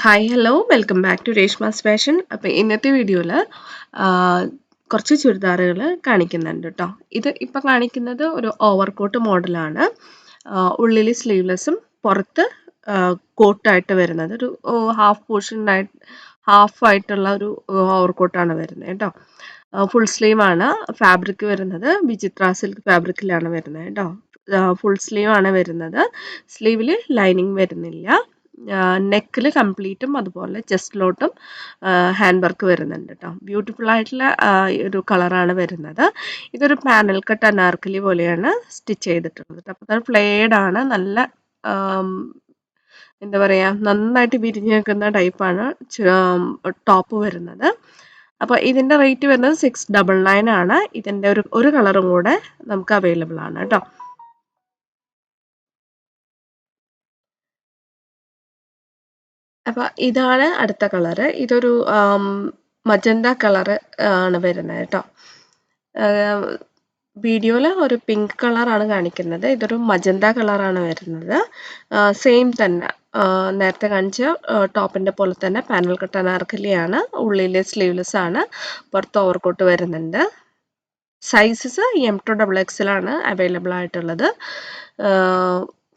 Hi hello welcome back to Reshma's fashion അപ്പോൾ ഇന്നത്തെ വീഡിയോയിൽ കുറച്ച് ചുരിദാറുകൾ കാണിക്കുന്നുണ്ട് കേട്ടോ ഇത് ഇപ്പം കാണിക്കുന്നത് ഒരു ഓവർ കോട്ട് മോഡലാണ് ഉള്ളിൽ സ്ലീവ്ലെസ്സും പുറത്ത് കോട്ടായിട്ട് വരുന്നത്. ഒരു ഹാഫ് പോർഷനായിട്ട് ഹാഫ് ആയിട്ടുള്ള ഒരു ഓവർ കോട്ടാണ് വരുന്നത് കേട്ടോ ഫുൾ സ്ലീവ് ആണ് ഫാബ്രിക് വരുന്നത്. വിചിത്ര സിൽക്ക് ഫാബ്രിക്കിലാണ് വരുന്നത് കേട്ടോ ഫുൾ സ്ലീവ് ആണ് വരുന്നത്. സ്ലീവിൽ ലൈനിങ് വരുന്നില്ല. നെക്കിൽ കംപ്ലീറ്റും അതുപോലെ ചെസ്റ്റിലോട്ടും ഹാൻഡ് വർക്ക് വരുന്നുണ്ട് കേട്ടോ ബ്യൂട്ടിഫുൾ ആയിട്ടുള്ള ഒരു കളറാണ് വരുന്നത്. ഇതൊരു പാനൽ കട്ട് അനാർക്കലി പോലെയാണ് സ്റ്റിച്ച് ചെയ്തിട്ടുള്ളത്. അപ്പോൾ അത് ഫ്ലേഡാണ് നല്ല എന്താ പറയുക നന്നായിട്ട് വിരിഞ്ഞ് നിൽക്കുന്ന ടൈപ്പാണ് ടോപ്പ് വരുന്നത്. അപ്പോൾ ഇതിന്റെ റേറ്റ് വരുന്നത് സിക്സ് ഡബിൾ നയൻ ആണ്. ഇതിന്റെ ഒരു ഒരു കളറും കൂടെ നമുക്ക് അവൈലബിൾ ആണ് കേട്ടോ അപ്പോൾ ഇതാണ് അടുത്ത കളറ്. ഇതൊരു മജന്ത കളറ് ആണ് വരുന്നത് കേട്ടോ. വീഡിയോയിൽ ഒരു പിങ്ക് കളറാണ് കാണിക്കുന്നത്. ഇതൊരു മജന്ത കളറാണ് വരുന്നത്. സെയിം തന്നെ. നേരത്തെ കാണിച്ച ടോപ്പിന്റെ പോലെ തന്നെ പാനൽ കട്ട് അനാർക്കലിയാണ് ഉള്ളിലെ സ്ലീവ്ലെസ് ആണ്. പുറത്ത് ഓവർകോട്ട് വരുന്നുണ്ട്. സൈസസ് എം ടു ഡബിൾ എക്സിലാണ് അവൈലബിൾ ആയിട്ടുള്ളത്.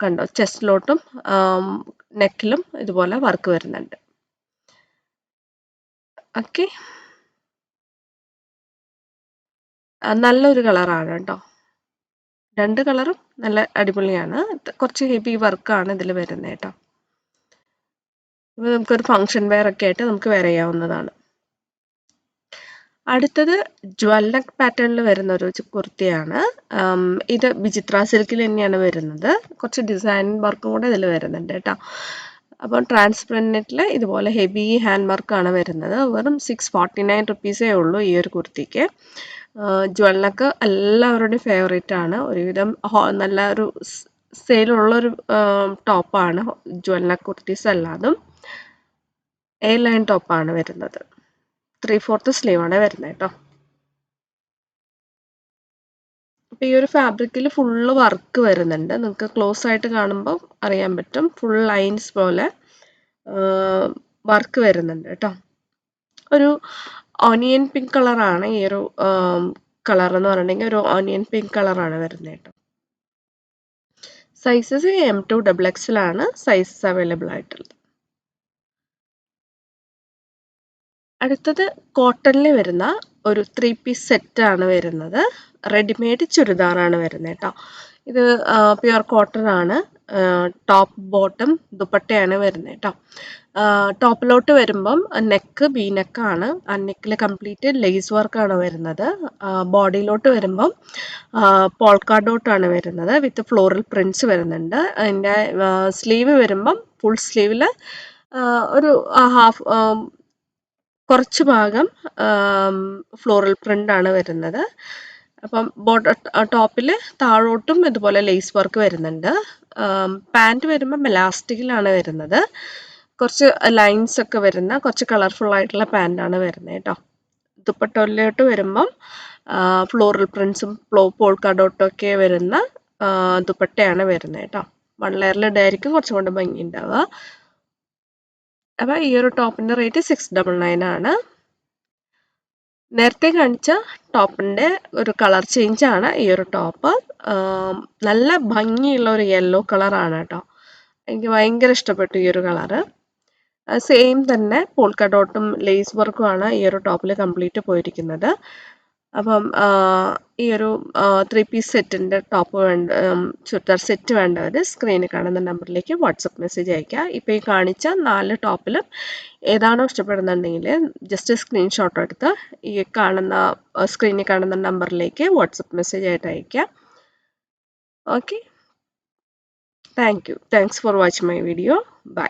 കണ്ടോ? ചെസ്റ്റിലോട്ടും നെക്കിലും ഇതുപോലെ വർക്ക് വരുന്നുണ്ട്. ഓക്കെ നല്ലൊരു കളറാണ് കേട്ടോ രണ്ട് കളറും നല്ല അടിപൊളിയാണ്. കുറച്ച് ഹെവി വർക്കാണ് ഇതിൽ വരുന്നത് കേട്ടോ നമുക്കൊരു ഫങ്ഷൻ വെയർ ഒക്കെ ആയിട്ട് നമുക്ക് വെയർ ചെയ്യാവുന്നതാണ്. അടുത്തത് ജ്വല്ലക് പാറ്റേണിൽ വരുന്ന ഒരു കുർത്തിയാണ്. ഇത് വിചിത്ര സിൽക്കിൽ തന്നെയാണ് വരുന്നത്. കുറച്ച് ഡിസൈൻ വർക്കും കൂടെ ഇതിൽ വരുന്നുണ്ട് കേട്ടോ. അപ്പോൾ ട്രാൻസ്പെറന്റിൽ ഇതുപോലെ ഹെവി ഹാൻഡ് വർക്കാണ് വരുന്നത്. വെറും സിക്സ് ഫോർട്ടി നയൻ റുപ്പീസേ ഉള്ളൂ ഈ ഒരു കുർത്തിക്ക്. ജ്വല്ലക്ക് എല്ലാവരുടെയും ഫേവറേറ്റ് ആണ്. ഒരുവിധം നല്ല ഒരു സെയിലുള്ളൊരു ടോപ്പാണ് ജ്വല്ല കുർത്തീസ് അല്ലാതും എ ലൈൻ ടോപ്പാണ് വരുന്നത്. ത്രീ ഫോർത്ത് സ്ലീവ് ആണ് വരുന്നത് കേട്ടോ. അപ്പൊ ഈ ഒരു ഫാബ്രിക്കിൽ ഫുള്ള് വർക്ക് വരുന്നുണ്ട്. നിങ്ങൾക്ക് ക്ലോസ് ആയിട്ട് കാണുമ്പോൾ അറിയാൻ പറ്റും. ഫുൾ ലൈൻസ് പോലെ വർക്ക് വരുന്നുണ്ട് കേട്ടോ. ഒരു ഓണിയൻ പിങ്ക് കളറാണ് ഈ ഒരു കളർ എന്ന് പറഞ്ഞിട്ടുണ്ടെങ്കിൽ ഒരു ഓണിയൻ പിങ്ക് കളറാണ് വരുന്നത് കേട്ടോ. സൈസസ് എം ടു ഡബിൾ എക്സിലാണ് സൈസസ് അവൈലബിൾ ആയിട്ടുള്ളത്. അടുത്തത് കോട്ടണിൽ വരുന്ന ഒരു ത്രീ പീസ് സെറ്റ് ആണ് വരുന്നത്. റെഡിമെയ്ഡ് ചുരിദാറാണ് വരുന്നത് കേട്ടോ ഇത് പ്യുർ കോട്ടൺ ആണ്. ടോപ്പ് ബോട്ടം ദുപ്പട്ടയാണ് വരുന്നത് കേട്ടോ ടോപ്പിലോട്ട് വരുമ്പം നെക്ക് ബി നെക്കാണ് ആ നെക്കിൽ കംപ്ലീറ്റ് ലേസ് വർക്കാണ് വരുന്നത്. ബോഡിയിലോട്ട് വരുമ്പം പോൾക്കാ ഡോട്ടാണ് വരുന്നത് വിത്ത് ഫ്ലോറൽ പ്രിന്റ്സ് വരുന്നുണ്ട്. അതിന്റെ സ്ലീവ് വരുമ്പം ഫുൾ സ്ലീവിൽ ഒരു ഹാഫ് കുറച്ച് ഭാഗം ഫ്ലോറൽ പ്രിന്റ് ആണ് വരുന്നത്. അപ്പം ബോട്ട ടോപ്പിൽ താഴോട്ടും ഇതുപോലെ ലേസ് വർക്ക് വരുന്നുണ്ട്. പാന്റ് വരുമ്പം എലാസ്റ്റിക്കിലാണ് വരുന്നത്. കുറച്ച് ലൈൻസ് ഒക്കെ വരുന്ന കുറച്ച് കളർഫുൾ ആയിട്ടുള്ള പാന്റാണ് വരുന്നത് കേട്ടോ. ദുപ്പട്ടയിലോട്ട് വരുമ്പം ഫ്ലോറൽ പ്രിൻസും ഫ്ലോ പോൾക്കാഡോട്ടും ഒക്കെ വരുന്ന ദുപ്പട്ടയാണ് വരുന്നത് കേട്ടോ. വൺ ലെയറിൽ ഇടായിരിക്കും കുറച്ചും കൂടെ ഭംഗി ഉണ്ടാവുക. അപ്പോൾ ഈ ഒരു ടോപ്പിന്റെ റേറ്റ് സിക്സ് ഡബിൾ നയൻ ആണ്. നേരത്തെ കാണിച്ച ടോപ്പിന്റെ ഒരു കളർ ചേഞ്ച് ആണ് ഈ ഒരു ടോപ്പ് നല്ല ഭംഗിയുള്ള ഒരു യെല്ലോ കളറാണ് കേട്ടോ. എനിക്ക് ഭയങ്കര ഇഷ്ടപ്പെട്ടു ഈ ഒരു കളറ് സെയിം തന്നെ പോൾക്ക ഡോട്ടും ലേസ് വർക്കുമാണ് ഈ ഒരു ടോപ്പിൽ കംപ്ലീറ്റ് പോയിരിക്കുന്നത്. അപ്പം ഈ ഒരു ത്രീ പീസ് സെറ്റിന്റെ ടോപ്പ് വേണ്ട ചുരിദാർ സെറ്റ് വേണ്ടവർ സ്ക്രീനിൽ കാണുന്ന നമ്പറിലേക്ക് വാട്സപ്പ് മെസ്സേജ് അയയ്ക്കുക. ഇപ്പോൾ ഈ കാണിച്ച നാല് ടോപ്പിലും ഏതാണോ ഇഷ്ടപ്പെടുന്നുണ്ടെങ്കിൽ ജസ്റ്റ് സ്ക്രീൻഷോട്ട് എടുത്ത് ഈ കാണുന്ന സ്ക്രീനിൽ കാണുന്ന നമ്പറിലേക്ക് വാട്സപ്പ് മെസ്സേജ് ആയിട്ട് അയയ്ക്കുക. Okay thank you thanks for watching my video bye